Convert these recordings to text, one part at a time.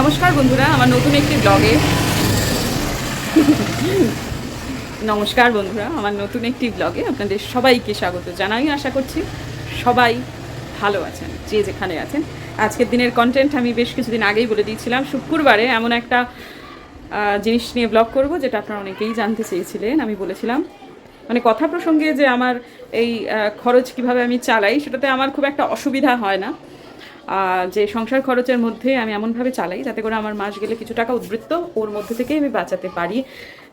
নমস্কার বন্ধুরা, আমার নতুন একটি ব্লগে। নমস্কার বন্ধুরা, আমার নতুন একটি ব্লগে আপনাদের সবাইকে স্বাগত জানাই, আশা করছি সবাই ভালো আছেন, যে যেখানে আছেন। আজকের দিনের কন্টেন্ট আমি বেশ কিছুদিন আগেই বলে দিয়েছিলাম, শুক্রবারে এমন একটা জিনিস নিয়ে ব্লগ করব যেটা আপনারা অনেকেই জানতে চেয়েছিলেন, আমি বলেছিলাম। মানে কথা প্রসঙ্গে যে আমার এই খরচ কীভাবে আমি চালাই, সেটাতে আমার খুব একটা অসুবিধা হয় না। যে সংসার খরচের মধ্যে আমি এমনভাবে চালাই যাতে করে আমার মাস গেলে কিছু টাকা উদ্বৃত্ত ওর মধ্যে থেকেই আমি বাঁচাতে পারি।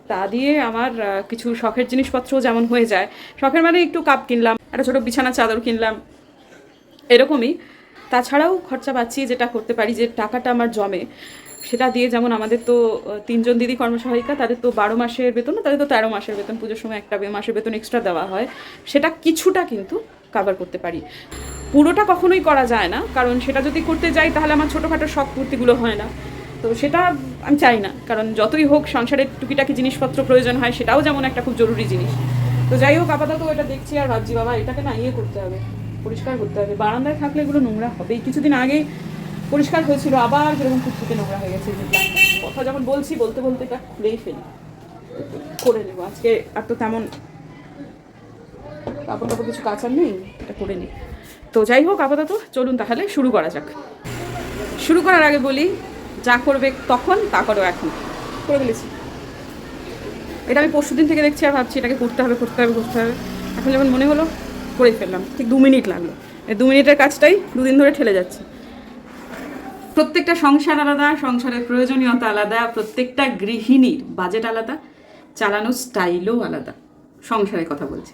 তা দিয়ে আমার কিছু শখের জিনিসপত্রও যেমন হয়ে যায়। শখের মানে একটু কাপ কিনলাম, একটা ছোটো বিছানা, চাদর কিনলাম, এরকমই। তাছাড়াও খরচা পাচ্ছি যেটা করতে পারি যে টাকাটা আমার জমে, সেটা দিয়ে যেমন আমাদের তো তিনজন দিদি কর্মসহায়িকা, তাদের তো বারো মাসের বেতন, তাদের তো তেরো মাসের বেতন, পুজোর সময় একটা মাসের বেতন এক্সট্রা দেওয়া হয়। সেটা কিছুটা কিন্তু কাভার করতে পারি। পুরোটা কখনোই করা যায় না, কারণ সেটা যদি করতে যাই তাহলে আমার ছোটোখাটো শখ পূর্তিগুলো হয় না। তো সেটা আমি চাই না, কারণ যতই হোক সংসারের টুকিটাকি জিনিসপত্র প্রয়োজন হয় সেটাও যেমন একটা খুব জরুরি জিনিস। তো যাই হোক, আপাতত এটা দেখছি আর ভাবছি, বাবা, এটাকে না ইয়ে করতে হবে, পরিষ্কার করতে হবে। বারান্দায় থাকলে এগুলো নোংরা হবেই। কিছুদিন আগে পরিষ্কার হয়েছিল, আবার যেরকম ফুটফুটে নোংরা হয়ে গেছে। কথা যখন বলছি, বলতে বলতে এটা খুলেই ফেলি। করে নেব। আজকে আর তো তেমন কাপড় টাপড় কিছু কাচার নেই, এটা করে নিই তো যাই হোক, আপাতত চলুন তাহলে শুরু করা যাক। শুরু করার আগে বলি, যা করবে তখন, তা করো এখন। করে ফেলেছি। এটা আমি পরশু দিন থেকে দেখছি আর ভাবছি, এটাকে করতে হবে করতে হবে করতে হবে। এখন যখন মনে হলো, করে ফেললাম। ঠিক দু মিনিট লাগল। এই দু মিনিটের কাজটাই দুদিন ধরে ঠেলে যাচ্ছে। প্রত্যেকটা সংসার আলাদা, সংসারের প্রয়োজনীয়তা আলাদা, প্রত্যেকটা গৃহিণীর বাজেট আলাদা, চালানোর স্টাইলও আলাদা। সংসারের কথা বলছি।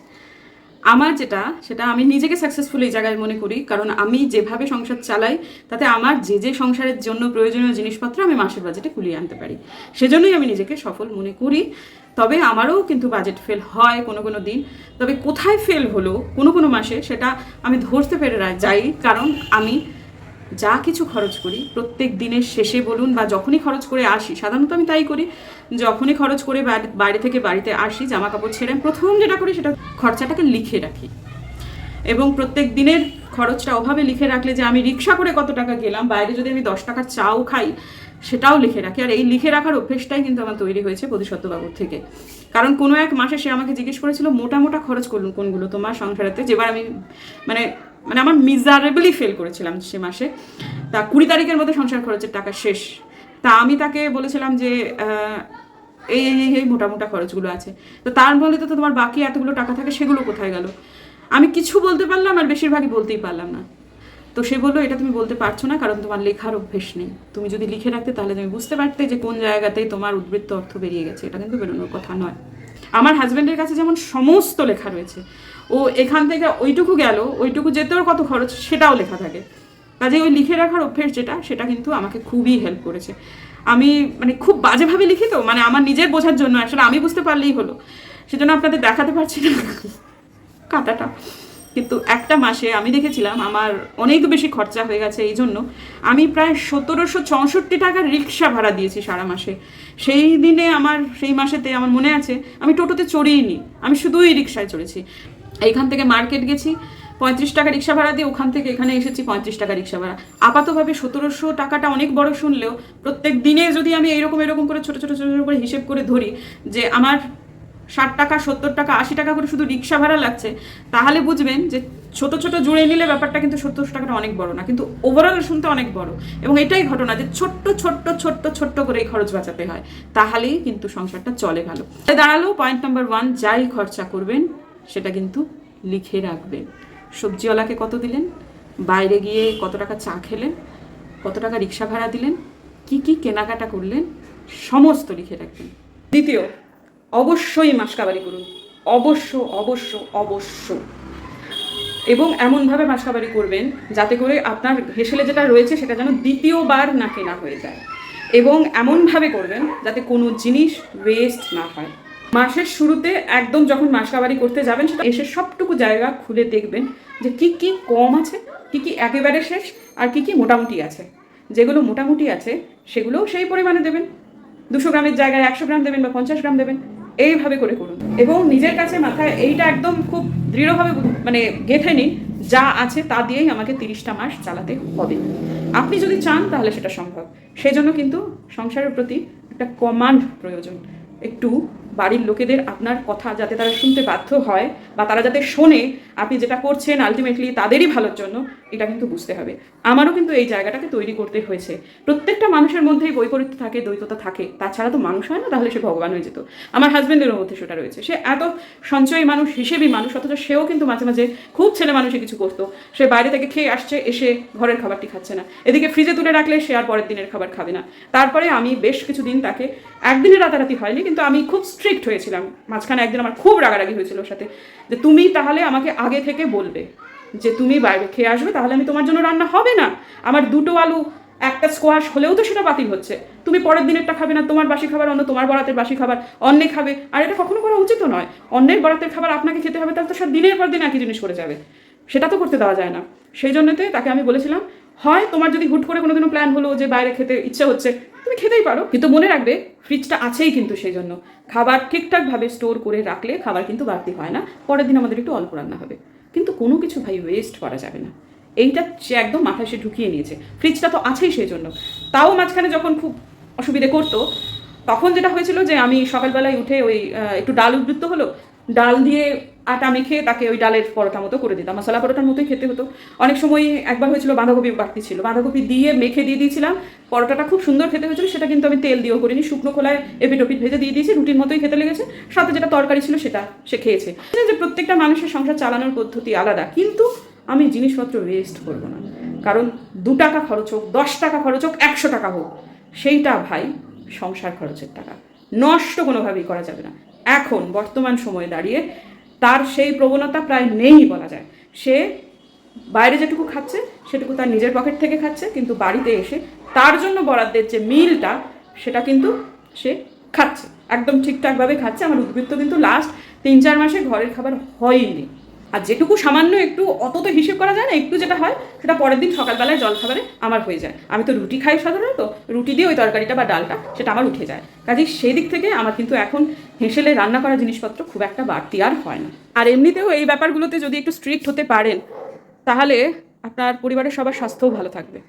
আমার যেটা, সেটা আমি নিজেকে সাকসেসফুল এই জায়গায় মনে করি, কারণ আমি যেভাবে সংসার চালাই, তাতে আমার যে যে সংসারের জন্য প্রয়োজনীয় জিনিসপত্র আমি মাসের বাজেটে কুলিয়ে আনতে পারি। সেজন্যই আমি নিজেকে সফল মনে করি। তবে আমারও কিন্তু বাজেট ফেল হয় কোনো কোনো দিন। তবে কোথায় ফেল হলো কোনো কোনো মাসে, সেটা আমি ধরতে পেরে যাই, কারণ আমি যা কিছু খরচ করি, প্রত্যেক দিনের শেষে বলুন বা যখনই খরচ করে আসি, সাধারণত আমি তাই করি, যখনই খরচ করে বাইরে থেকে বাড়িতে আসি জামা কাপড় ছেড়ে আমি প্রথম যেটা করি সেটা খরচাটাকে লিখে রাখি। এবং প্রত্যেক দিনের খরচটা ওভাবে লিখে রাখলে যে আমি রিক্সা করে কত টাকা গেলাম, বাইরে যদি আমি দশ টাকার চাও খাই, সেটাও লিখে রাখি। আর এই লিখে রাখার অভ্যেসটাই কিন্তু আমার তৈরি হয়েছে প্রতিশব্দবাবুর থেকে। কারণ কোনো এক মাসে সে আমাকে জিজ্ঞেস করেছিল, মোটা মোটা খরচ করুন কোনগুলো তোমার সংসারেতে? যেবার আমি মানে মানে আমার মিজারেবলি ফেল করেছিলাম সে মাসে। তা কুড়ি তারিখের মধ্যে সংসার খরচের টাকা শেষ। তা আমি তাকে বলেছিলাম যে এই এই, এই- এই মোটা মোটা খরচগুলো আছে। তো তার বলে তো তোমার বাকি এতগুলো টাকা থাকে সেগুলো কোথায় গেল? আমি কিছু বলতে পারলাম আর বেশিরভাগই বলতেই পারলাম না। তো সে বলল, এটা তুমি বলতে পারছ না কারণ তোমার লেখার অভ্যেস নেই। তুমি যদি লিখে রাখতে তাহলে তুমি বুঝতে পারতে যে কোন জায়গাতেই তোমার উদ্বৃত্ত অর্থ বেরিয়ে গেছে। এটা কিন্তু বেরোনোর কথা নয়। আমার হাজব্যান্ডের কাছে যেমন সমস্ত লেখা রয়েছে ও এখান থেকে ওইটুকু গেল, ওইটুকু যেতেও কত খরচ সেটাও লেখা থাকে। কাজে ওই লিখে রাখার অভ্যেস যেটা, সেটা কিন্তু আমাকে খুবই হেল্প করেছে। আমি মানে খুব বাজেভাবে লিখি তো মানে আমার নিজের বোঝার জন্য, আসলে আমি বুঝতে পারলেই হলো। সেজন্য আপনাদের দেখাতে পারছি না কাটাটা কিন্তু একটা মাসে আমি দেখেছিলাম আমার অনেক বেশি খরচা হয়ে গেছে এই জন্য। আমি প্রায় সতেরোশো চৌষট্টি টাকার রিক্সা ভাড়া দিয়েছি সারা মাসে। সেই দিনে আমার, সেই মাসেতে আমার মনে আছে, আমি টোটোতে চড়িনি আমি শুধুই রিক্সায় চড়েছি। এইখান থেকে মার্কেট গেছি, পঁয়ত্রিশ টাকা রিক্সা ভাড়া দিয়ে ওখান থেকে এখানে এসেছি পঁয়ত্রিশ টাকা রিক্সা ভাড়া। আপাতভাবে সতেরোশো টাকাটা অনেক বড় শুনলেও প্রত্যেক দিনে যদি আমি এইরকম এরকম করে ছোটো ছোটো ছোটো ছোটো করে হিসেব করে ধরি যে আমার ষাট টাকা, সত্তর টাকা, আশি টাকা করে শুধু রিক্সা ভাড়া লাগছে, তাহলে বুঝবেন যে ছোট ছোট জুড়ে নিলে ব্যাপারটা কিন্তু সত্তর টাকাটা অনেক বড় না। কিন্তু ওভারঅল শুনতে অনেক বড়। এবং এটাই ঘটনা যে ছোট্ট ছোট্ট ছোট্ট ছোট্ট করে এই খরচ বাঁচাতে হয়। তাহলেই কিন্তু সংসারটা চলে ভালো। দাঁড়াল পয়েন্ট নাম্বার ওয়ান যাই খরচা করবেন সেটা কিন্তু লিখে রাখবেন। সবজিওয়ালাকে কত দিলেন? বাইরে গিয়ে কত টাকা চা খেলেন? কত টাকা রিক্সা ভাড়া দিলেন? কি কি কেনাকাটা করলেন? সমস্ত লিখে রাখবেন। দ্বিতীয়, অবশ্যই মাসকাবারি করুন। অবশ্য অবশ্য অবশ্য। এবং এমনভাবে মাসকাবারি করবেন যাতে করে আপনার হেসেলে যেটা রয়েছে সেটা যেন দ্বিতীয়বার না কেনা হয়ে যায়। এবং এমনভাবে করবেন যাতে কোনো জিনিস ওয়েস্ট না হয়। মাসের শুরুতে একদম যখন মাসকাবারি করতে যাবেন, সেটা এসে সবটুকু জায়গা খুলে দেখবেন যে কি কি কম আছে, কি কি একেবারে শেষ, আর কি কি মোটামুটি আছে। যেগুলো মোটামুটি আছে, সেগুলোও সেই পরিমাণে দেবেন। দুশো গ্রামের জায়গায় একশো গ্রাম দেবেন বা পঞ্চাশ গ্রাম দেবেন, এইভাবে করে করুন। এবং নিজের কাছে মাথায় এইটা একদম খুব দৃঢ়ভাবে মানে গেঁথে নিন, যা আছে তা দিয়েই আমাকে তিরিশটা মাস চালাতে হবে। আপনি যদি চান তাহলে সেটা সম্ভব। সেই জন্য কিন্তু সংসারের প্রতি একটা কমান্ড প্রয়োজন। একটু বাড়ির লোকেদের আপনার কথা যাতে তারা শুনতে বাধ্য হয় বা তারা যাতে শোনে, আপনি যেটা করছেন আলটিমেটলি তাদেরই ভালোর জন্য, এটা কিন্তু বুঝতে হবে। আমারও কিন্তু এই জায়গাটাকে তৈরি করতে হয়েছে। প্রত্যেকটা মানুষের মধ্যেই বৈপরীত্য থাকে, দ্বৈততা থাকে। তাছাড়া তো মানুষ হয় না, তাহলে সে ভগবান হয়ে যেত। আমার হাজব্যান্ডেরও মধ্যে সেটা রয়েছে। সে এত সঞ্চয়ী মানুষ হিসেবেই মানুষ, অথচ সেও কিন্তু মাঝে মাঝে খুব ছেলে মানুষে কিছু করতো। সে বাইরে থেকে খেয়ে আসছে, এসে ঘরের খাবারটি খাচ্ছে না। এদিকে ফ্রিজে তুলে রাখলে সে আর পরের দিনের খাবার খাবে না। তারপরে আমি বেশ কিছুদিন তাকে, একদিনে রাতারাতি হয়নি, কিন্তু আমি খুব স্ট্রিক্ট হয়েছিলাম। মাঝখানে একদিন আমার খুব রাগারাগি হয়েছিল ওর সাথে। যে তুমি তাহলে আমাকে আগে থেকে বলবে যে তুমি বাইরে খেয়ে আসবে, তাহলে আমি তোমার জন্য রান্না হবে না। আমার দুটো আলু, একটা স্কোয়াশ হলেও তো সেটা বাতিল হচ্ছে। তুমি পরের দিনেরটা খাবে না, তোমার বাসি খাবার অন্য, তোমার বরাতের বাসি খাবার, অন্যে খাবে। আর এটা কখনো করা উচিত নয়। অন্যের বরাতের খাবার আপনাকে খেতে হবে, তাহলে তো সব দিনের পর দিন একই জিনিস করে যাবে। সেটা তো করতে দেওয়া যায় না। সেই জন্যতে তাকে আমি বলেছিলাম, হয়, তোমার যদি হুট করে কোনোদিনও প্ল্যান হলো যে বাইরে খেতে ইচ্ছে হচ্ছে তুমি খেতেই পারো। কিন্তু মনে রাখবে ফ্রিজটা আছেই কিন্তু সেই জন্য খাবার ঠিকঠাকভাবে স্টোর করে রাখলে খাবার কিন্তু বাড়তি হয় না। পরের দিন আমাদের একটু অল্প রান্না হবে। কিন্তু কোনো কিছু ভাই ওয়েস্ট করা যাবে না। এইটা সে একদম মাথায় সে ঢুকিয়ে নিয়েছে। ফ্রিজটা তো আছেই সেই জন্য তাও মাঝখানে যখন খুব অসুবিধে করতো, তখন যেটা হয়েছিল যে আমি সকালবেলায় উঠে ওই একটু ডাল উদ্বৃত্ত হলো। ডাল দিয়ে আটা মেখে তাকে ওই ডালের পরোটা মতো করে দিতাম। মশলা পরোটার মতোই খেতে হতো। অনেক সময় একবার হয়েছিল বাঁধাকপি বাড়তি ছিল। বাঁধাকপি দিয়ে মেখে দিয়ে দিয়েছিলাম। পরোটাটা খুব সুন্দর খেতে হয়েছিল। সেটা কিন্তু আমি তেল দিয়েও করিনি। শুকনো খোলায় এপিট ওপিট ভেজে দিয়ে দিয়েছি। রুটির মতোই খেতে লেগেছে। সাথে যেটা তরকারি ছিল সেটা সে খেয়েছে। যে প্রত্যেকটা মানুষের সংসার চালানোর পদ্ধতি আলাদা। কিন্তু আমি জিনিসপত্র ওয়েস্ট করব না। কারণ দু টাকা খরচ হোক, দশ টাকা খরচ হোক, একশো টাকা হোক, সেইটা ভাই সংসার খরচের টাকা। নষ্ট কোনোভাবেই করা যাবে না। এখন বর্তমান সময়ে দাঁড়িয়ে তার সেই প্রবণতা প্রায় নেই বলা যায়। সে বাইরে যেটুকু খাচ্ছে, সেটুকু তার নিজের পকেট থেকে খাচ্ছে, কিন্তু বাড়িতে এসে তার জন্য বরাদ্দের যে মিলটা, সেটা কিন্তু সে খাচ্ছে। একদম ঠিকঠাকভাবে খাচ্ছে। আমার উদ্বৃত্ত কিন্তু লাস্ট তিন চার মাসে ঘরের খাবার হয়নি। আর যেটুকু সামান্য একটু, অত তো হিসেব করা যায় না, একটু যেটা হয়, সেটা পরের দিন সকালবেলায় জল খাবারে আমার হয়ে যায়। আমি তো রুটি খাই সাধারণত, রুটি দিয়ে ওই তরকারিটা বা ডালটা, সেটা আমার উঠে যায়। কাজেই সেই দিক থেকে আমার কিন্তু এখন হেসেলে রান্না করা জিনিসপত্র খুব একটা বাড়তি আর হয় না। আর এমনিতেও এই ব্যাপারগুলোতে যদি একটু স্ট্রিক্ট হতে পারেন, তাহলে আপনার পরিবারের সবার স্বাস্থ্যও ভালো থাকবে।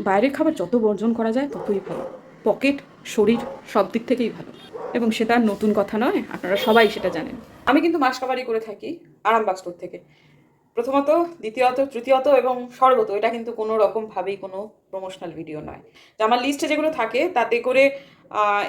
বাইরের খাবার যত বর্জন করা যায়, ততই ভালো। পকেট, শরীর সব দিক থেকেই ভালো। এবং সেটা নতুন কথা নয়, আপনারা সবাই সেটা জানেন। আমি কিন্তু মাসকাবারি করে থাকি আরামবাগ স্টোর থেকে। প্রথমত, দ্বিতীয়ত, তৃতীয়ত এবং সর্বত, এটা কিন্তু কোনো রকমভাবেই কোনো প্রমোশনাল ভিডিও নয়। যে আমার লিস্টে যেগুলো থাকে, তাতে করে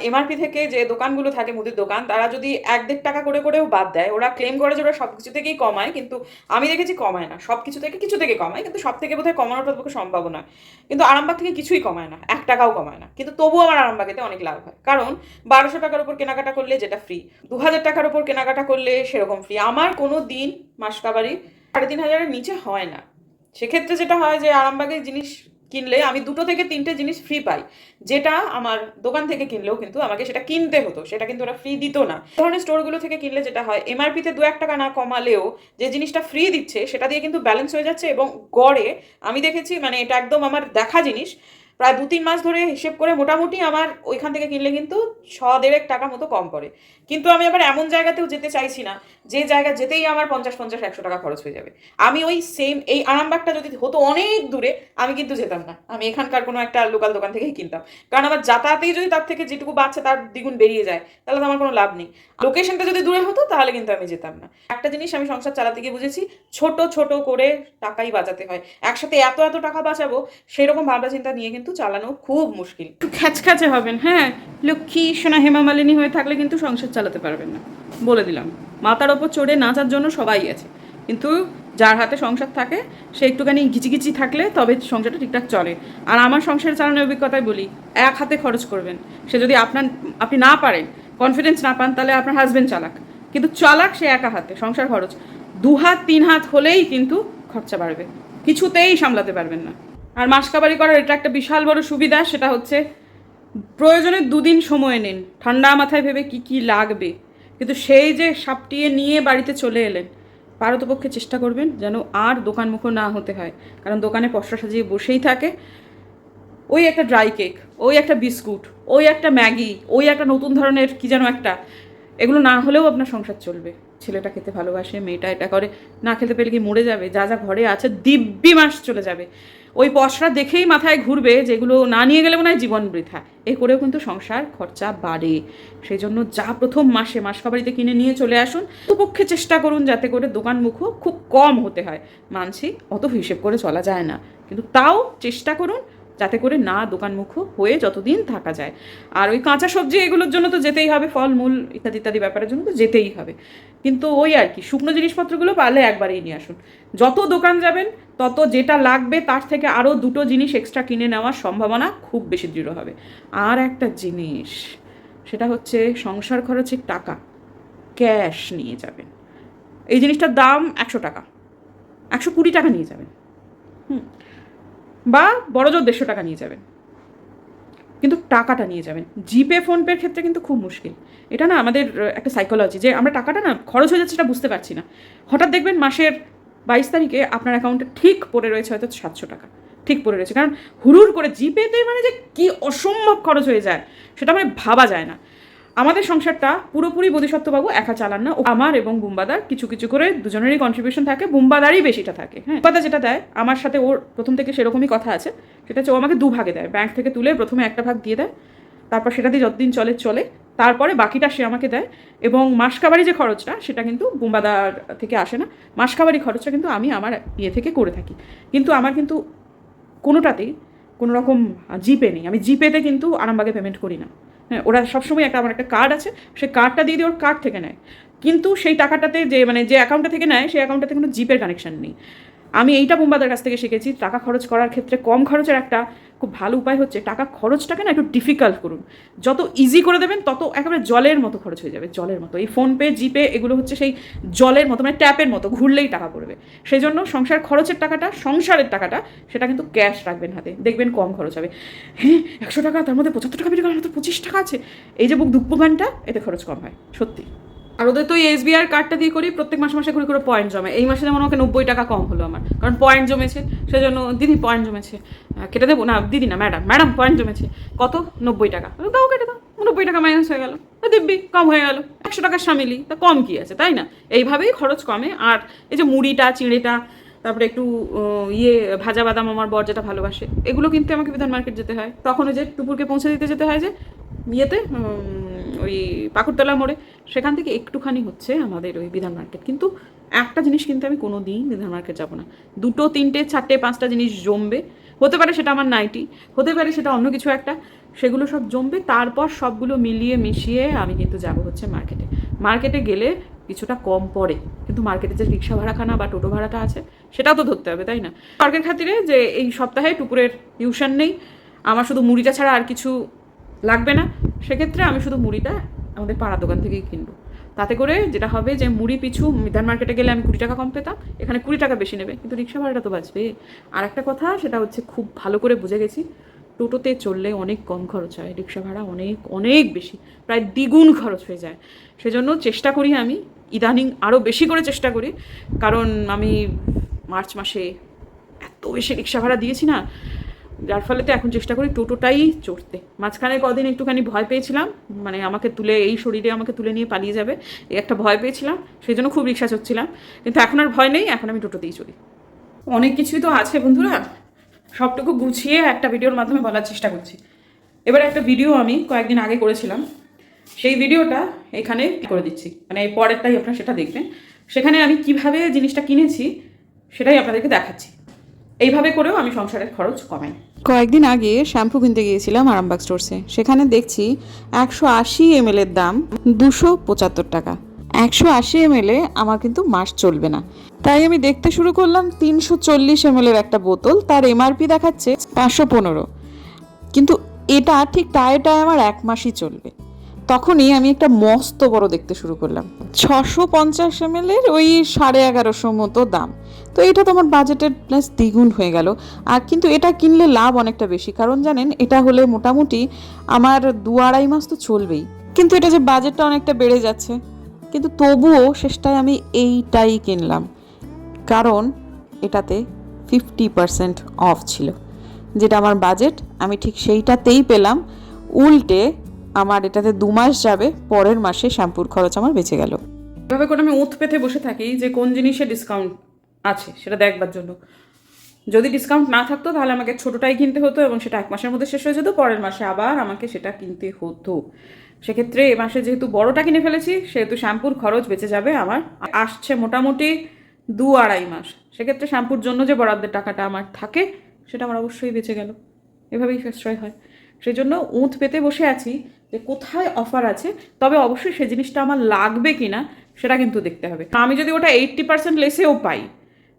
এমআরপি থেকে যে দোকানগুলো থাকে, মুদির দোকান, তারা যদি এক দেড় টাকা করে করেও বাদ দেয়, ওরা ক্লেম করে যে ওরা সব কিছু থেকেই কমায়, কিন্তু আমি দেখেছি কমায় না। সব কিছু থেকে কিছু থেকে কমায়, কিন্তু সব থেকে বোধহয় কমানোটা পক্ষে সম্ভব নয়। কিন্তু আরামবাগ থেকে কিছুই কমায় না, এক টাকাও কমায় না। কিন্তু তবুও আমার আরামবাগেতে অনেক লাভ হয়। কারণ বারোশো টাকার উপর কেনাকাটা করলে যেটা ফ্রি দু হাজার টাকার উপর কেনাকাটা করলে সেরকম ফ্রি আমার কোনো দিন মাসকাবারি সাড়ে তিন হাজারের নিচে হয় না। সেক্ষেত্রে যেটা হয় যে আরামবাগের জিনিস কিনলে আমি দুটো থেকে তিনটে জিনিস ফ্রি পাই। যেটা আমার দোকান থেকে কিনলেও কিন্তু আমাকে সেটা কিনতে হতো, সেটা কিন্তু ওরা ফ্রি দিত না। ধরনের স্টোরগুলো থেকে কিনলে যেটা হয় এমআরপিতে দু এক টাকা না কমালেও যে জিনিসটা ফ্রি দিচ্ছে সেটা দিয়ে কিন্তু ব্যালেন্স হয়ে যাচ্ছে এবং গড়ে আমি দেখেছি মানে এটা একদম আমার দেখা জিনিস। প্রায় দু তিন মাস ধরে হিসেব করে মোটামুটি আমার ওইখান থেকে কিনলে কিন্তু ছ দেড়েক টাকা মতো কম পড়ে। কিন্তু আমি আবার এমন জায়গাতেও যেতে চাইছি না, যে জায়গা যেতেই আমার পঞ্চাশ পঞ্চাশ একশো টাকা খরচ হয়ে যাবে। আমি ওই সেম এই আরামবাগটা যদি হতো অনেক দূরে, আমি কিন্তু যেতাম না। আমি এখানকার কোনো একটা লোকাল দোকান থেকেই কিনতাম। কারণ আমার যাতায়াতেই যদি তার থেকে যেটুকু বাচ্চা তার দ্বিগুণ বেরিয়ে যায়, তাহলে তো আমার কোনো লাভ নেই। লোকেশনটা যদি দূরে হতো, তাহলে কিন্তু আমি যেতাম না। একটা জিনিস আমি সংসার চালাতে গিয়ে বুঝেছি, ছোট ছোট করে টাকাই বাঁচাতে হয়। একসাথে এত এত টাকা বাঁচাবো, সেরকম ভাবনা চিন্তা নিয়ে কিন্তু চালানো খুব মুশকিল। একটু খ্যাচখ্যাচে হবেন হ্যাঁ। লক্ষ্মী, সোনা, হেমা, মালিনী হয়ে থাকলে কিন্তু সংসার চালাতে পারবেন না। বলে দিলাম। মাথার ওপর চড়ে নাচার জন্য সবাই আছে। কিন্তু যার হাতে সংসার থাকে, সে একটুখানি ঘিচিঘিচি থাকলে তবে সংসারটা ঠিকঠাক চলে। আর আমার সংসার চালানোর অভিজ্ঞতায় বলি, এক হাতে খরচ করবেন। সে যদি আপনার, আপনি না পারেন কনফিডেন্স না পান, তাহলে আপনার হাজবেন্ড চালাক। কিন্তু চালাক সে একা হাতে, সংসার খরচ। দু হাত তিন হাত হলেই কিন্তু খরচা বাড়বে। কিছুতেই সামলাতে পারবেন না। আর মাসকাবারি করার এটা একটা বিশাল বড় সুবিধা, সেটা হচ্ছে প্রয়োজনে দুদিন সময় নিন। ঠান্ডা মাথায় ভেবে কি কি লাগবে। কিন্তু সেই যে সাপটিয়ে নিয়ে বাড়িতে চলে এলেন পারতপক্ষে চেষ্টা করবেন যেন আর দোকানমুখো না হতে হয়। কারণ দোকানে পশরা সাজিয়ে বসেই থাকে। ওই একটা ড্রাই কেক ওই একটা বিস্কুট, ওই একটা ম্যাগি, ওই একটা নতুন ধরনের কি যেন একটা এগুলো না হলেও আপনার সংসার চলবে। ছেলেটা খেতে ভালোবাসে, মেয়েটা এটা করে, না খেতে পেলে কি মরে যাবে? যা যা ঘরে আছে, দিব্যি মাস চলে যাবে। ওই পশরা দেখেই মাথায় ঘুরবে যেগুলো না নিয়ে গেলে মনে হয় জীবন বৃথা। এ করেও কিন্তু সংসার খরচা বাড়ে। সেই জন্য যা প্রথম মাসে মাস খাবারিতে কিনে নিয়ে চলে আসুন তো পক্ষে চেষ্টা করুন যাতে করে দোকান মুখও খুব কম হতে হয়। মানছি অত হিসেব করে চলা যায় না। কিন্তু তাও চেষ্টা করুন যাতে করে না দোকানমুখো হয়ে যতদিন থাকা যায়। আর ওই কাঁচা সবজি এগুলোর জন্য তো যেতেই হবে, ফল, মূল ইত্যাদি ইত্যাদি ব্যাপারের জন্য তো যেতেই হবে। কিন্তু ওই আর কি, শুকনো জিনিসপত্রগুলো পারলে একবারেই নিয়ে আসুন। যত দোকান যাবেন, তত যেটা লাগবে তার থেকে আরও দুটো জিনিস এক্সট্রা কিনে নেওয়ার সম্ভাবনা খুব বেশি দৃঢ় হবে। আর একটা জিনিস, সেটা হচ্ছে সংসার খরচের টাকা। ক্যাশ নিয়ে যাবেন। এই জিনিসটার দাম একশো টাকা। একশো কুড়ি টাকা নিয়ে যাবেন। হুম। বা বড় জোর দেড়শো টাকা নিয়ে যাবেন। কিন্তু টাকাটা নিয়ে যাবেন। জিপে, ফোনপের ক্ষেত্রে কিন্তু খুব মুশকিল। এটা না আমাদের একটা সাইকোলজি যে আমরা টাকাটা না খরচ হয়ে যাচ্ছে সেটা বুঝতে পারছি না। হঠাৎ দেখবেন মাসের বাইশ তারিখে আপনার অ্যাকাউন্টে ঠিক পড়ে রয়েছে হয়তো সাতশো টাকা। ঠিক পড়ে রয়েছে। কারণ হুড়ুর করে জিপেতে মানে যে কি অসম্ভব খরচ হয়ে যায়, সেটা মানে ভাবা যায় না। আমাদের সংসারটা পুরোপুরি বোধিসত্ত্ববাবু একা চালান না। আমার এবং বুম্বাদার কিছু কিছু করে দুজনেরই কন্ট্রিবিউশন থাকে, বুম্বাদারই বেশিটা থাকে হ্যাঁ। বুম্বাদা যেটা দেয়, আমার সাথে ওর প্রথম থেকে সেরকমই কথা আছে, সেটা হচ্ছে ও আমাকে দু ভাগে দেয় ব্যাংক থেকে তুলে প্রথমে একটা ভাগ দিয়ে দেয়, তারপর সেটা দিয়ে যতদিন চলে চলে। তারপরে বাকিটা সে আমাকে দেয় এবং মাসকাবারি যে খরচটা, সেটা কিন্তু বুম্বাদার থেকে আসে না। মাসকাবারি খরচটা কিন্তু আমি আমার ইয়ে থেকে করে থাকি। কিন্তু আমার কিন্তু কোনোটাতেই কোনো রকম জিপে নেই। আমি জিপেতে কিন্তু আরামবাগে পেমেন্ট করি না। ওরা সবসময় একটা আমার একটা কার্ড আছে সেই কার্ডটা দিয়ে দিয়ে ওর কার্ড থেকে নেয়। কিন্তু সেই টাকাটাতে যে মানে যে অ্যাকাউন্টটা থেকে নেয়, সেই অ্যাকাউন্টটাতে কোনো জিপের কানেকশান নেই। আমি এইটা বোম্বাদের কাছ থেকে শিখেছি, টাকা খরচ করার ক্ষেত্রে কম খরচের একটা খুব ভালো উপায় হচ্ছে, টাকা খরচটাকে না একটু ডিফিকাল্ট করুন। যত ইজি করে দেবেন, তত একেবারে জলের মতো খরচ হয়ে যাবে, জলের মতো। এই ফোনপে জিপে এগুলো হচ্ছে সেই জলের মতো মানে ট্যাপের মতো, ঘুরলেই টাকা পড়বে। সেই জন্য সংসার খরচের টাকাটা, সংসারের টাকাটা, সেটা কিন্তু ক্যাশ রাখবেন হাতে, দেখবেন কম খরচ হবে। হ্যাঁ একশো টাকা, তার মধ্যে পঁচাত্তর টাকা বেরিয়ে গেল পঁচিশ টাকা আছে। এই যে বুক দুপ্পো গানটা এতে খরচ কম হয়, সত্যি। আর ওদের তো এস এসবিআই কার্ডটা দিয়ে করি প্রত্যেক মাসে মাসে করে করে পয়েন্ট জমে। এই মাসে যেমন ওকে নব্বই টাকা কম হলো আমার। কারণ পয়েন্ট জমেছে, সেজন্য দিদি পয়েন্ট জমেছে। কেটে দেবো? না, দিদি না ম্যাডাম ম্যাডাম পয়েন্ট জমেছে। কত? নব্বই টাকা। দাও, কেটে দাও। নব্বই টাকা মাইনাস হয়ে গেলো। দিব্যি, কম হয়ে গেল। একশো টাকার সামিলি তা কম কি আছে, তাই না? এইভাবেই খরচ কমে। আর এই যে মুড়িটা, চিঁড়েটা তারপরে একটু ইয়ে ভাজা বাদাম আমার বর যেটা ভালোবাসে, এগুলো কিন্তু আমাকে বিধান মার্কেট যেতে হয়। তখন ওই যে টুপুরকে পৌঁছে দিতে যেতে হয় যে, ইয়েতে ওই পাকুড়তলা মোড়ে, সেখান থেকে একটুখানি হচ্ছে আমাদের ওই বিধান মার্কেট। কিন্তু একটা জিনিস কিন্তু আমি কোনো দিন বিধান মার্কেট যাব না। দুটো, তিনটে, চারটে, পাঁচটা জিনিস জমবে। হতে পারে সেটা আমার নাইটি, হতে পারে সেটা অন্য কিছু একটা, সেগুলো সব জমবে। তারপর সবগুলো মিলিয়ে মিশিয়ে আমি কিন্তু যাব হচ্ছে মার্কেটে। মার্কেটে গেলে কিছুটা কম পড়ে। কিন্তু মার্কেটে যে রিক্সা ভাড়াখানা বা টোটো ভাড়াটা আছে, সেটাও তো ধরতে হবে, তাই না? পার্কের খাতিরে যে এই সপ্তাহে টুকুরের টিউশন নেই, আমার শুধু মুড়িটা ছাড়া আর কিছু লাগবে না, সেক্ষেত্রে আমি শুধু মুড়িটা আমাদের পাড়ার দোকান থেকেই কিনবো। তাতে করে যেটা হবে যে মুড়ি, পিছু মিধান মার্কেটে গেলে আমি কুড়ি টাকা কম পেতাম, এখানে কুড়ি টাকা বেশি নেবে, কিন্তু রিক্সা ভাড়াটা তো বাঁচবে। আর একটা কথা, সেটা হচ্ছে খুব ভালো করে বুঝে গেছি, টোটোতে চললে অনেক কম খরচ হয়, রিক্সা ভাড়া অনেক অনেক বেশি, প্রায় দ্বিগুণ খরচ হয়ে যায়। সেজন্য চেষ্টা করি আমি ইদানিং আরও বেশি করে চেষ্টা করি। কারণ আমি মার্চ মাসে এত বেশি রিক্সা ভাড়া দিয়েছি না, যার ফলে তো এখন চেষ্টা করি টোটোটাই চড়তে। মাঝখানে কদিন একটুখানি ভয় পেয়েছিলাম মানে আমাকে তুলে, এই শরীরে আমাকে তুলে নিয়ে পালিয়ে যাবে, এই একটা ভয় পেয়েছিলাম, সেই জন্য খুব রিক্সা চড়ছিলাম। কিন্তু এখন আর ভয় নেই, এখন আমি টোটোতেই চড়ি। অনেক কিছুই তো আছে বন্ধুরা, সবটুকু গুছিয়ে একটা ভিডিওর মাধ্যমে বলার চেষ্টা করছি। এবার একটা ভিডিও আমি কয়েকদিন আগে করেছিলাম সেই ভিডিওটা এখানে করে দিচ্ছি। মানে পরেরটাই আপনারা সেটা দেখবেন। সেখানে আমি কীভাবে জিনিসটা কিনেছি সেটাই আপনাদেরকে দেখাচ্ছি। এইভাবে করেও আমি সংসারের খরচ কমাই। কয়েকদিন আগে শ্যাম্পু কিনতে গিয়েছিলাম আরামবাগ স্টোরসে। সেখানে দেখছি একশো আশি এম এর দাম দুশো পঁচাত্তর টাকা। একশো আশি এম এ আমার কিন্তু মাস চলবে না। তাই আমি দেখতে শুরু করলাম তিনশো চল্লিশ এম এর একটা বোতল, তার এমআরপি দেখাচ্ছে পাঁচশো পনেরো। কিন্তু এটা ঠিক টায় টায় আমার এক মাসই চলবে। তখনই আমি একটা মস্ত বড় দেখতে শুরু করলাম। ছশো পঞ্চাশ এম এর ওই সাড়ে এগারোশো মতো দাম। তো এটা তো আমার বাজেটের প্লাস দ্বিগুণ হয়ে গেল। আর কিন্তু এটা কিনলে লাভ অনেকটা বেশি। কারণ জানেন, এটা হলে মোটামুটি আমার দু আড়াই মাস তো চলবেই। কিন্তু এটা যে বাজেটটা অনেকটা বেড়ে যাচ্ছে। কিন্তু তবুও শেষটায় আমি এইটাই কিনলাম। কারণ এটাতে ফিফটি পার্সেন্ট অফ ছিল। যেটা আমার বাজেট আমি ঠিক সেইটাতেই পেলাম। উল্টে আমার এটাতে দু মাস যাবে, পরের মাসে শ্যাম্পুর খরচ আমার বেঁচে গেল। এভাবে করে আমি উঁত পেতে বসে থাকি যে কোন জিনিসে ডিসকাউন্ট আছে, সেটা দেখবার জন্য। যদি ডিসকাউন্ট না থাকতো, তাহলে আমাকে ছোটোটাই কিনতে হতো এবং সেটা এক মাসের মধ্যে শেষ হয়ে যেত, পরের মাসে আবার আমাকে সেটা কিনতে হতো। সেক্ষেত্রে এ মাসে যেহেতু বড়টা কিনে ফেলেছি, সেহেতু শ্যাম্পুর খরচ বেঁচে যাবে আমার। আসছে মোটামুটি দু আড়াই মাস। সেক্ষেত্রে শ্যাম্পুর জন্য যে বরাদ্দের টাকাটা আমার থাকে, সেটা আমার অবশ্যই বেঁচে গেল। এভাবেই সাশ্রয় হয়। সেই জন্য উঁত পেতে বসে আছি। যে কোথায় অফার আছে, তবে অবশ্যই সে জিনিসটা আমার লাগবে কিনা সেটা কিন্তু দেখতে হবে। আমি যদি ওটা এইট্টি পার্সেন্ট লেসেও পাই,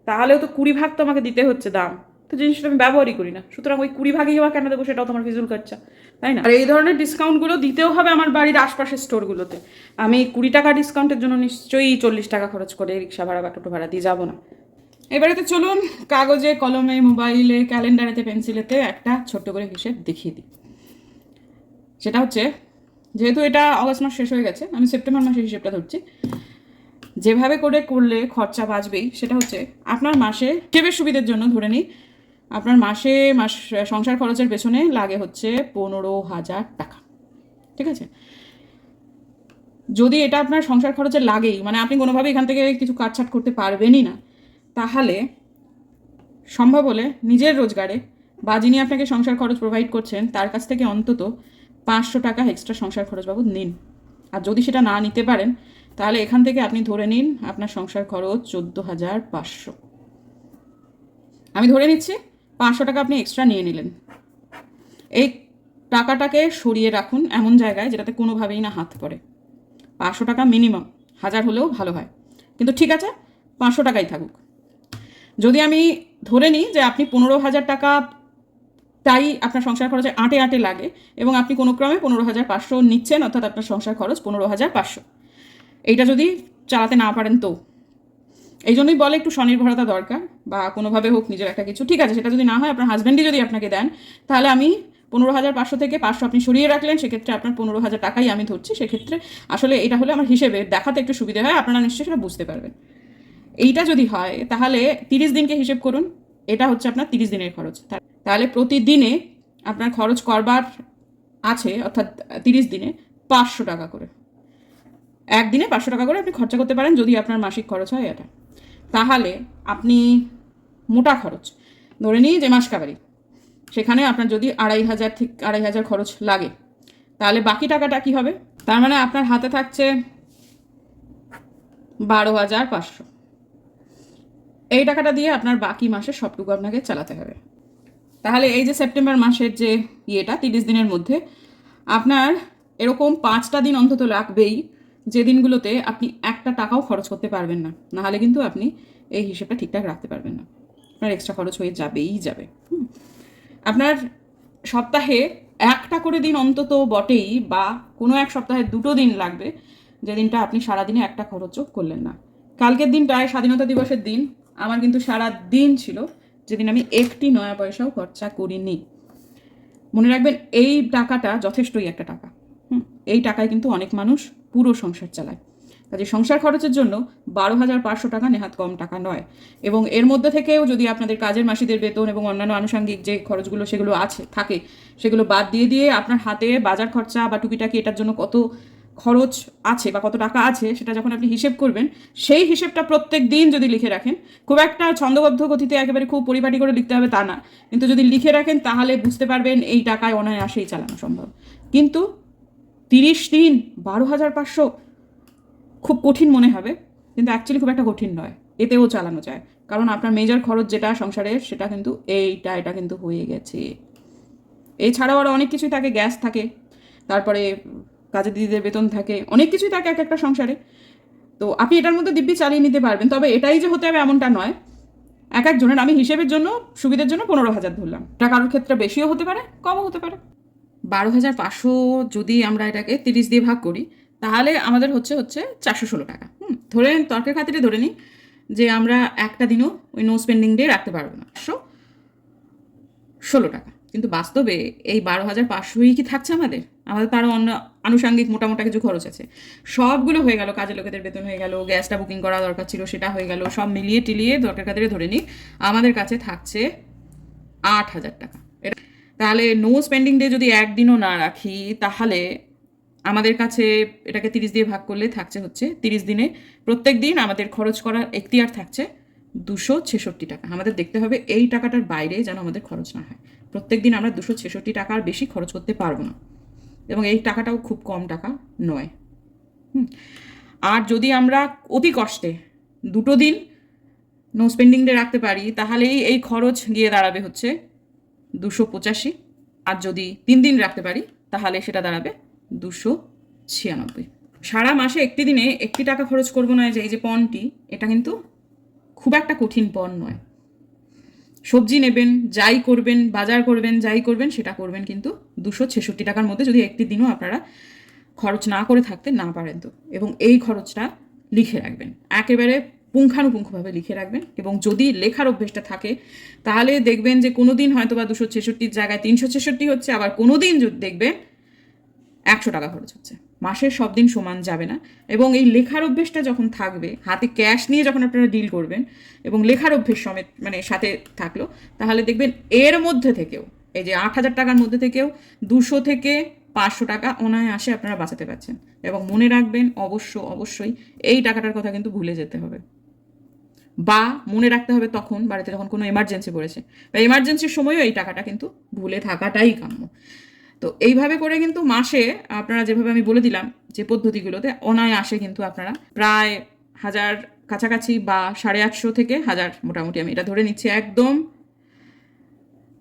তাহলেও তো কুড়ি ভাগ তো আমাকে দিতে হচ্ছে দাম। তো জিনিসটা আমি ব্যবহারই করি না। সুতরাং ওই কুড়ি ভাগই বা কেন দেবো সেটাও তোমার ফিজুল খরচা, তাই না? আর এই ধরনের ডিসকাউন্টগুলো দিতেও হবে আমার বাড়ির আশপাশের স্টোরগুলোতে আমি কুড়ি টাকা ডিসকাউন্টের জন্য নিশ্চয়ই চল্লিশ টাকা খরচ করে রিক্সা ভাড়া বা টোটো ভাড়া দিয়ে যাব না। এবারে তো চলুন, কাগজে, কলমে মোবাইলে ক্যালেন্ডারেতে পেন্সিলেতে একটা ছোট্ট করে হিসেব দেখিয়ে দিই। সেটা হচ্ছে, যেহেতু এটা অগস্ট মাস শেষ হয়ে গেছে, আমি সেপ্টেম্বর মাসের হিসেবটা ধরছি, যেভাবে করে করলে খরচা বাঁচবেই, সেটা হচ্ছে আপনার মাসে হিসেবের সুবিধের জন্য ধরে নিই, আপনার মাসে মাস সংসার খরচের পেছনে লাগে হচ্ছে পনেরো হাজার টাকা, ঠিক আছে? যদি এটা আপনার সংসার খরচের লাগেই মানে আপনি কোনোভাবে এখান থেকে কিছু কাটছাট করতে পারবেনই না, তাহলে সম্ভব হলে নিজের রোজগারে বা যিনি আপনাকে সংসার খরচ প্রোভাইড করছেন, তার কাছ থেকে অন্তত পাঁচশো টাকা এক্সট্রা সংসার খরচ বাবদ নিন। আর যদি সেটা না নিতে পারেন, তাহলে এখান থেকে আপনি ধরে নিন আপনার সংসার খরচ চোদ্দ হাজার পাঁচশো। আমি ধরে নিচ্ছি, পাঁচশো টাকা আপনি এক্সট্রা নিয়ে নিলেন। এই টাকাটাকে সরিয়ে রাখুন এমন জায়গায় যেটাতে কোনোভাবেই না হাত পড়ে। পাঁচশো টাকা মিনিমাম হাজার হলেও ভালো হয়। কিন্তু ঠিক আছে, পাঁচশো টাকাই থাকুক। যদি আমি ধরে নিই যে আপনি পনেরো হাজার টাকা তাই আপনার সংসার খরচে আটে আটে লাগে এবং আপনি কোনো ক্রমে পনেরো হাজার পাঁচশো নিচ্ছেন, অর্থাৎ আপনার সংসার খরচ পনেরো হাজার পাঁচশো। এইটা যদি চালাতে না পারেন তো। এই জন্যই বলে একটু স্বনির্ভরতা দরকার বা কোনোভাবে হোক নিজের একটা কিছু। ঠিক আছে, সেটা যদি না হয়, আপনার হাজব্যান্ডই যদি আপনাকে দেন, তাহলে আমি পনেরো হাজার পাঁচশো থেকে পাঁচশো আপনি সরিয়ে রাখলেন, সেক্ষেত্রে আপনার পনেরো হাজার টাকাই আমি ধরছি। সেক্ষেত্রে আসলে এটা হলে আমার হিসেবে দেখাতে একটু সুবিধা হয়, আপনারা নিশ্চয়ই সেটা বুঝতে পারবেন। এইটা যদি হয়, তাহলে তিরিশ দিনকে হিসেব করুন, এটা হচ্ছে আপনার তিরিশ দিনের খরচ। তাহলে প্রতিদিনে আপনার খরচ করবার আছে, অর্থাৎ তিরিশ দিনে পাঁচশো টাকা করে। একদিনে পাঁচশো টাকা করে আপনি খরচা করতে পারেন যদি আপনার মাসিক খরচ হয় এটা। তাহলে আপনি মোটা খরচ, ধরে নিই যে মাস কাবারি, সেখানে আপনার যদি আড়াই হাজার ঠিক আড়াই হাজার খরচ লাগে, তাহলে বাকি টাকাটা কি হবে? তার মানে আপনার হাতে থাকছে বারো হাজার পাঁচশো। এই টাকাটা দিয়ে আপনার বাকি মাসে সবটুকু আপনাকে চালাতে হবে। তাহলে এই যে সেপ্টেম্বর মাসের যে ইয়েটা, তিরিশ দিনের মধ্যে, আপনার এরকম পাঁচটা দিন অন্তত লাগবেই যে দিনগুলোতে আপনি একটা টাকাও খরচ করতে পারবেন না। নাহলে কিন্তু আপনি এই হিসেবটা ঠিকঠাক রাখতে পারবেন না। আপনার এক্সট্রা খরচ হয়ে যাবেই যাবে। আপনার সপ্তাহে একটা করে দিন অন্তত বটেই বা কোনো এক সপ্তাহে দুটো দিন লাগবে যে দিনটা আপনি সারাদিনে একটা খরচও করলেন না। কালকের দিনটায় স্বাধীনতা দিবসের দিন। আমার কিন্তু সারা দিন ছিল। যেদিন আমি একটি নয়া পয়সাও খরচা করিনি। মনে রাখবেন, এই টাকাটা যথেষ্টই একটা টাকা। হুম, এই টাকায় কিন্তু অনেক মানুষ পুরো সংসার চালায়। কাজে সংসার খরচের জন্য বারো হাজার পাঁচশো টাকা নেহাত কম টাকা নয়। এবং এর মধ্যে থেকেও যদি আপনাদের কাজের মাসিদের বেতন এবং অন্যান্য আনুষঙ্গিক যে খরচগুলো সেগুলো আছে, থাকে, সেগুলো বাদ দিয়ে দিয়ে আপনার হাতে বাজার খরচা বা টুকিটাকি এটার জন্য কত খরচ আছে বা কত টাকা আছে সেটা যখন আপনি হিসেব করবেন, সেই হিসেবটা প্রত্যেক দিন যদি লিখে রাখেন, খুব একটা ছন্দবদ্ধ গতিতে একেবারে খুব পরিপাটি করে লিখতে হবে তা না। কিন্তু যদি লিখে রাখেন, তাহলে বুঝতে পারবেন এই টাকায় অনায়াসেই চালানো সম্ভব। কিন্তু তিরিশ দিন, বারো হাজার পাঁচশো খুব কঠিন মনে হবে, কিন্তু অ্যাকচুয়ালি খুব একটা কঠিন নয়। এতেও চালানো যায়। কারণ আপনার মেজর খরচ যেটা সংসারের সেটা কিন্তু এইটা, এটা কিন্তু হয়ে গেছে। এছাড়াও আরও অনেক কিছুই থাকে, গ্যাস থাকে। তারপরে কাজের দিদিদের বেতন থাকে, অনেক কিছুই থাকে এক একটা সংসারে। তো আপনি এটার মধ্যে দিব্যি চালিয়ে নিতে পারবেন, তবে এটাই যে হতে হবে এমনটা নয়। এক একজনের, আমি হিসেবের জন্য, সুবিধার জন্য পনেরো হাজার ধরলাম। এটা কারোর ক্ষেত্রে বেশিও হতে পারে, কমও হতে পারে। বারো হাজার পাঁচশো যদি আমরা এটাকে তিরিশ দিয়ে ভাগ করি, তাহলে আমাদের হচ্ছে হচ্ছে চারশো ষোলো টাকা। হুম, ধরে নিন তর্কের খাতিরে ধরে নিই যে আমরা একটা দিনও ওই নো স্পেন্ডিং ডে রাখতে পারব না। পাঁচশো ষোলো টাকা। কিন্তু বাস্তবে এই বারো হাজার পাঁচশোই কি থাকছে আমাদের? আমাদের তারও অন্য আনুষাঙ্গিক মোটা মোটা কিছু খরচ আছে। সবগুলো হয়ে গেল, কাজের লোকেদের বেতন হয়ে গেল, গ্যাসটা বুকিং করা দরকার ছিল, সেটা হয়ে গেল, সব মিলিয়ে টিলিয়ে দরকার খাতিরে ধরে নিই আমাদের কাছে থাকছে আট হাজার টাকা। এটা তাহলে নো স্পেন্ডিং ডে যদি একদিনও না রাখি, তাহলে আমাদের কাছে এটাকে তিরিশ দিয়ে ভাগ করলে থাকছে হচ্ছে তিরিশ দিনে প্রত্যেক দিন আমাদের খরচ করার এখতিয়ার থাকছে দুশো ছেষট্টি টাকা। আমাদের দেখতে হবে এই টাকাটার বাইরে যেন আমাদের খরচ না হয়। প্রত্যেক দিন আমরা দুশো ছেষট্টি টাকার বেশি খরচ করতে পারব না। এবং এই টাকাটাও খুব কম টাকা নয়। আর যদি আমরা অতি কষ্টে দুটো দিন নো স্পেন্ডিং ডে রাখতে পারি, তাহলেই এই খরচ গিয়ে দাঁড়াবে হচ্ছে দুশো পঁচাশি। আর যদি তিন দিন রাখতে পারি, তাহলে সেটা দাঁড়াবে দুশো ছিয়ানব্বই। সারা মাসে একটি দিনে একটি টাকা খরচ করব না, যে এই যে পণটি, এটা কিন্তু খুব একটা কঠিন পণ নয়। সবজি নেবেন, যাই করবেন, বাজার করবেন, যাই করবেন, সেটা করবেন কিন্তু দুশো ছেষট্টি টাকার মধ্যে যদি একটি দিনও আপনারা খরচ না করে থাকতে না পারেন তো। এবং এই খরচটা লিখে রাখবেন। একেবারে পুঙ্খানুপুঙ্খভাবে লিখে রাখবেন এবং যদি লেখার অভ্যেসটা থাকে, তাহলে দেখবেন যে কোনো দিন হয়তো বা দুশো ছেষট্টির জায়গায় তিনশো ছেষট্টি হচ্ছে, আবার কোনো দিন দেখবেন একশো টাকা খরচ হচ্ছে। মাসের সব দিন সমান যাবে না। এবং এই লেখার অভ্যেসটা যখন থাকবে, হাতে ক্যাশ নিয়ে যখন আপনারা ডিল করবেন এবং লেখার অভ্যেস সমেত মানে সাথে থাকল, তাহলে দেখবেন এর মধ্যে থেকেও, এই যে আট হাজার টাকার মধ্যে থেকেও দুশো থেকে পাঁচশো টাকা অনায়াসে আপনারা বাঁচাতে পারছেন। এবং মনে রাখবেন, অবশ্য, অবশ্যই এই টাকাটার কথা কিন্তু ভুলে যেতে হবে। বা মনে রাখতে হবে তখন, বাড়িতে যখন কোনো এমার্জেন্সি পড়েছে, বা এমার্জেন্সির সময়ও এই টাকাটা কিন্তু ভুলে থাকাটাই কাম্য। তো এইভাবে করে কিন্তু মাসে আপনারা যেভাবে আমি বলে দিলাম যে পদ্ধতিগুলোতে অনায়াসে কিন্তু আপনারা প্রায় হাজার কাছাকাছি বা সাড়ে আটশো থেকে হাজার মোটামুটি আমি এটা ধরে নিচ্ছি একদম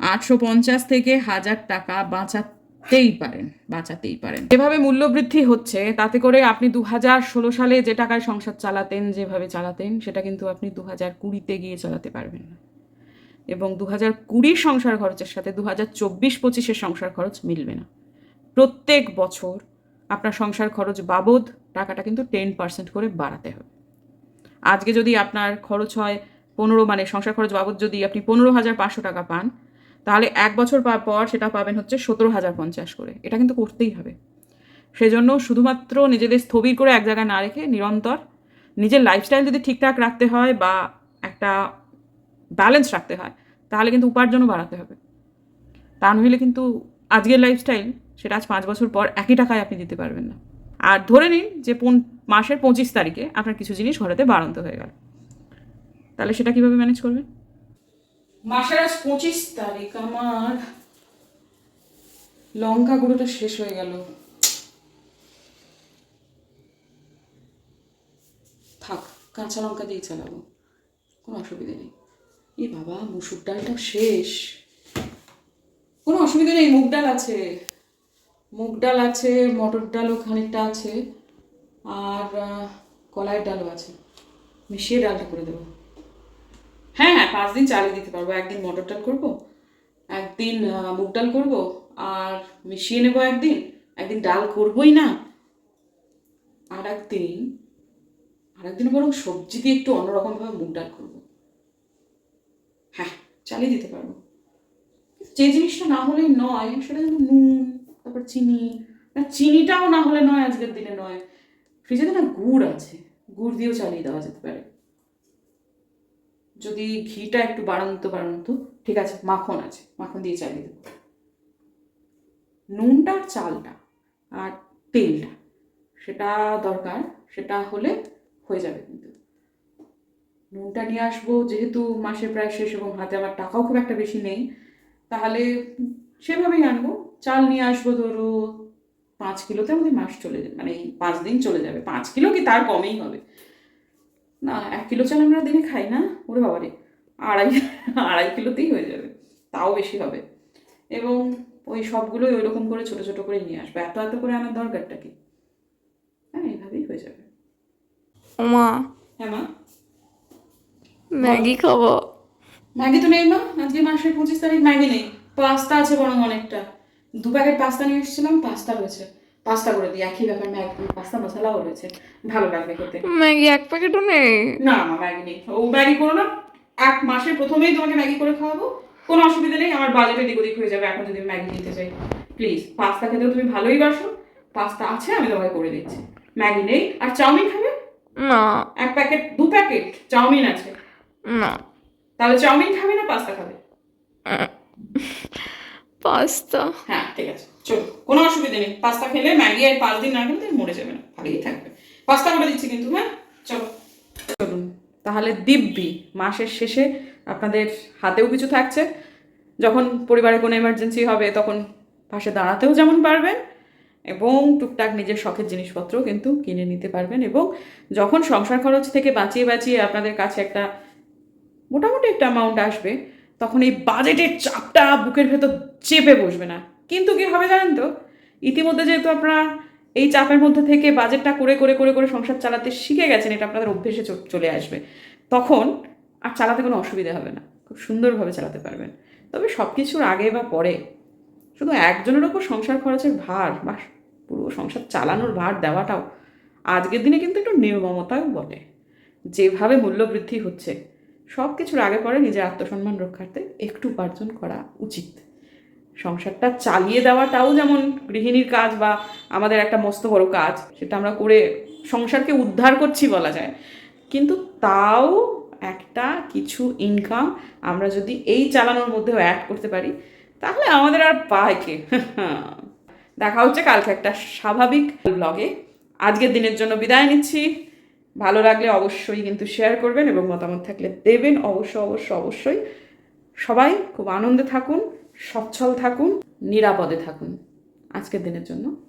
আটশো পঞ্চাশ থেকে হাজার টাকা বাঁচাতেই পারেন বাঁচাতেই পারেন। যেভাবে মূল্যবৃদ্ধি হচ্ছে, তাতে করে আপনি দু হাজার ষোলো সালে যে টাকায় সংসার চালাতেন, যেভাবে চালাতেন, সেটা কিন্তু আপনি দু হাজার কুড়িতে গিয়ে চালাতে পারবেন না। এবং দু হাজার কুড়ির সংসার খরচের সাথে দু হাজার চব্বিশ পঁচিশের সংসার খরচ মিলবে না। প্রত্যেক বছর আপনার সংসার খরচ বাবদ টাকাটা কিন্তু টেন পার্সেন্ট করে বাড়াতে হবে। আজকে যদি আপনার খরচ হয় পনেরো মানে সংসার খরচ বাবদ যদি আপনি পনেরো হাজার পাঁচশো টাকা পান, তাহলে এক বছর পর সেটা পাবেন হচ্ছে সতেরো হাজার পঞ্চাশ করে। এটা কিন্তু করতেই হবে। সেজন্য শুধুমাত্র নিজেদের স্থবির করে এক জায়গায় না রেখে নিরন্তর নিজের লাইফস্টাইল যদি ঠিকঠাক রাখতে হয় বা একটা ব্যালেন্স রাখতে হয়, তাহলে কিন্তু উপার্জনও বাড়াতে হবে। তা নইলে কিন্তু আজকের লাইফস্টাইল সেটা আজ পাঁচ বছর পর একই টাকায় আপনি দিতে পারবেন না। আর ধরে নিন যে মাসের পঁচিশ তারিখে আপনার কিছু জিনিস ঘরেতে বাড়ন্ত হয়ে গেল। তাহলে সেটা কীভাবে ম্যানেজ করবেন? মাসের আজ পঁচিশ তারিখ, আমার লঙ্কা গুঁড়োটা শেষ হয়ে গেল। থাক, কাঁচা লঙ্কা দিয়ে চালাবো, কোনো অসুবিধা নেই। এ বাবা, মুসুর ডালটা শেষ। কোনো অসুবিধা নেই, মুগ ডাল আছে। মুগ ডাল আছে, মটর ডালও খানিকটা আছে, আর কলাইয়ের ডালও আছে। মিশিয়ে ডালটা করে দেবো। হ্যাঁ হ্যাঁ পাঁচ দিন চালিয়ে দিতে পারব। একদিন মটর ডাল করব, একদিন মুগ ডাল করব, আর মিশিয়ে নেব একদিন। একদিন ডাল করবোই না। আর একদিন আর একদিন বরং সবজি দিয়ে একটু অন্যরকমভাবে মুগ ডাল করব। হ্যাঁ চালিয়ে দিতে পারব। যে জিনিসটা না হলেই নয়, সেটা কিন্তু নুন, তারপর চিনি। না, চিনিটাও না হলে নয়, আজকের দিনে নয়। ফ্রিজে না গুড় আছে, গুড় দিয়েও চালিয়ে দেওয়া যেতে পারে। যদি ঘিটা একটু বাড়ানো বাড়ানো ঠিক আছে, মাখন আছে, মাখন দিয়ে চালিয়ে দেবো। নুনটা আর চালটা, আর তেলটা, সেটা দরকার, সেটা হলে হয়ে যাবে কিন্তু। নুনটা নিয়ে আসব যেহেতু মাসে প্রায় শেষ এবং হাতে আমার টাকাও খুব একটা বেশি নেই তাহলে সেভাবেই আনব। চাল নিয়ে আসব ধরো পাঁচ কিলোতে আমাদের মাস চলে যাবে মানে এই পাঁচ দিন চলে যাবে। পাঁচ কিলো কি তার কমেই হবে? না এক কিলো চাল আমরা দিনে খাই না ওরে বাবারে আড়াই আড়াই কিলোতেই হয়ে যাবে তাও বেশি হবে। এবং ওই সবগুলোই ওই রকম করে ছোট ছোট করে নিয়ে আসব এত এত করে আনার দরকারটা কি? হ্যাঁ এইভাবেই হয়ে যাবে। মা। হ্যাঁ মা? ম্যাগি খাব। ম্যাগি তো নেই মা আজকে মাসের পঁচিশ তারিখ ম্যাগি নেই। পাস্তা আছে বরং অনেকটা। দু প্যাকেট পাস্তা নিয়ে এসেছিলাম পাস্তা রয়েছে। পাস্তা করে দিই একই ব্যাপার ম্যাগি পাস্তা মশলাও রয়েছে। ভালো লাগবে খেতে। ম্যাগি এক প্যাকেটও নেই? না মা ম্যাগি নেই। ও ম্যাগি করো না এক মাসের প্রথমেই তোমাকে ম্যাগি করে খাওয়াবো। কোনো অসুবিধা নেই আমার বাজেটে দিক ওদিক হয়ে যাবে এখন যদি ম্যাগি নিতে চাই। প্লিজ পাস্তা খেতেও তুমি ভালোই বাসো। পাস্তা আছে আমি তোমাকে করে দিচ্ছি। ম্যাগি নেই। আর চাউমিন খাবে? না। এক প্যাকেট দু প্যাকেট চাউমিন আছে। না। তাহলে চাউমিন খাবে না পাস্তা খাবে? পাস্তা। হ্যাঁ ঠিক আছে। চলো কোনো অসুবিধা নেই। পাস্তা খেলে ম্যাগি আর পাঁচ দিন না খেলে তুমি মরে যাবে না ভালোই থাকবে। পাস্তা করে দিচ্ছি কিন্তু হ্যাঁ? চলো। চলুন তাহলে দিব্যি মাসের শেষে আপনাদের হাতেও কিছু থাকছে। যখন পরিবারে কোনো এমার্জেন্সি হবে তখন পাশে দাঁড়াতেও যেমন পারবেন এবং টুকটাক নিজের শখের জিনিসপত্রও কিন্তু কিনে নিতে পারবেন এবং যখন সংসার খরচ থেকে বাঁচিয়ে বাঁচিয়ে আপনাদের কাছে একটা মোটামুটি একটা অ্যামাউন্ট আসবে, তখন এই বাজেটের চাপটা বুকের ভেতর চেপে বসবে না। কিন্তু কি হবে জানেন তো? ইতিমধ্যে যেহেতু আপনারা এই চাপের মধ্যে থেকে বাজেটটা করে করে করে করে সংসার চালাতে শিখে গেছেন, এটা আপনাদের অভ্যেসে চলে আসবে। তখন আর চালাতে কোনো অসুবিধা হবে না। খুব সুন্দরভাবে চালাতে পারবেন। তবে সব কিছুর আগে বা পরে শুধু একজনের ওপর সংসার খরচের ভার বা পুরো সংসার চালানোর ভার দেওয়াটাও আজকের দিনে কিন্তু একটু নির্মমতাও বটে। যেভাবে মূল্যবৃদ্ধি হচ্ছে সব কিছুর আগে পরে নিজের আত্মসম্মান রক্ষার্থে একটু উপার্জন করা উচিত। সংসারটা চালিয়ে দেওয়াটাও যেমন গৃহিণীর কাজ বা আমাদের একটা মস্ত বড় কাজ, সেটা আমরা করে সংসারকে উদ্ধার করছি বলা যায়। কিন্তু তাও একটা কিছু ইনকাম আমরা যদি এই চালানোর মধ্যেও অ্যাড করতে পারি, তাহলে আমাদের আর পায় কে? দেখা হচ্ছে কালকে একটা স্বাভাবিক ব্লগে আজকের দিনের জন্য বিদায় নিচ্ছি। ভালো লাগলে অবশ্যই কিন্তু শেয়ার করবেন এবং মতামত থাকলে দেবেন। অবশ্য অবশ্য, অবশ্যই সবাই খুব আনন্দে থাকুন, সচ্ছল থাকুন, নিরাপদে থাকুন। আজকের দিনের জন্য।